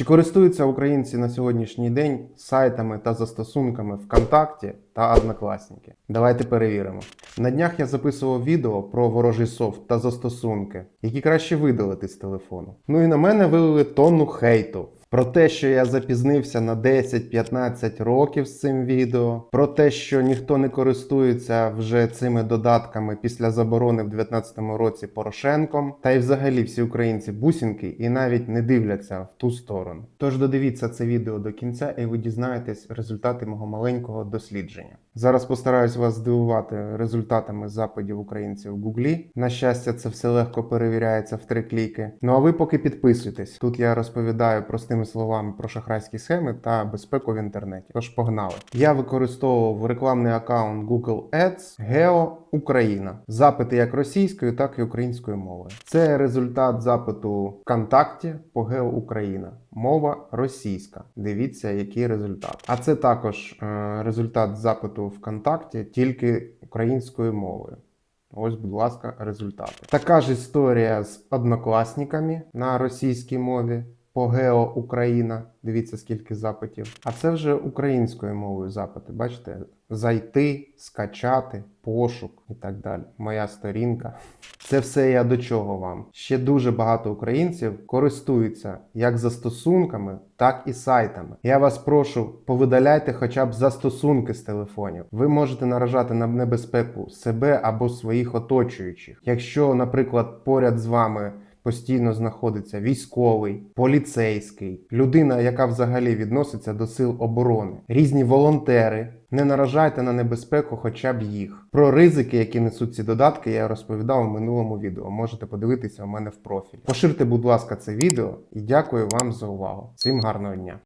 Чи користуються українці на сьогоднішній день сайтами та застосунками ВКонтакті та Однокласники? Давайте перевіримо. На днях я записував відео про ворожий софт та застосунки, які краще видалити з телефону. Ну і на мене вилили тонну хейту. Про те, що я запізнився на 10-15 років з цим відео, про те, що ніхто не користується вже цими додатками після заборони в 2019 році Порошенком, та й взагалі всі українці бусінки і навіть не дивляться в ту сторону. Тож додивіться це відео до кінця, і ви дізнаєтесь результати мого маленького дослідження. Зараз постараюсь вас здивувати результатами запитів українців в Гуглі. На щастя, це все легко перевіряється в три кліки. Ну а ви поки підписуйтесь. Тут я розповідаю простими словами про шахрайські схеми та безпеку в інтернеті. Тож погнали. Я використовував рекламний аккаунт Google Ads Geo Україна. Запити як російською, так і українською мовою. Це результат запиту ВКонтакті по Geo Україна. Мова російська. Дивіться, який результат. А це також е, результат запиту ВКонтакті тільки українською мовою. Ось, будь ласка, результати. Така ж історія з однокласниками на російській мові. По Гео Україна. Дивіться, скільки запитів. А це вже українською мовою запити. Бачите? Зайти, скачати, пошук і так далі. Моя сторінка. Це все я до чого вам. Ще дуже багато українців користуються як застосунками, так і сайтами. Я вас прошу, повидаляйте хоча б застосунки з телефонів. Ви можете наражати на небезпеку себе або своїх оточуючих. Якщо, наприклад, поряд з вами постійно знаходиться військовий, поліцейський, людина, яка взагалі відноситься до сил оборони, різні волонтери. Не наражайте на небезпеку хоча б їх. Про ризики, які несуть ці додатки, я розповідав у минулому відео. Можете подивитися у мене в профілі. Поширте, будь ласка, це відео і дякую вам за увагу. Всім гарного дня!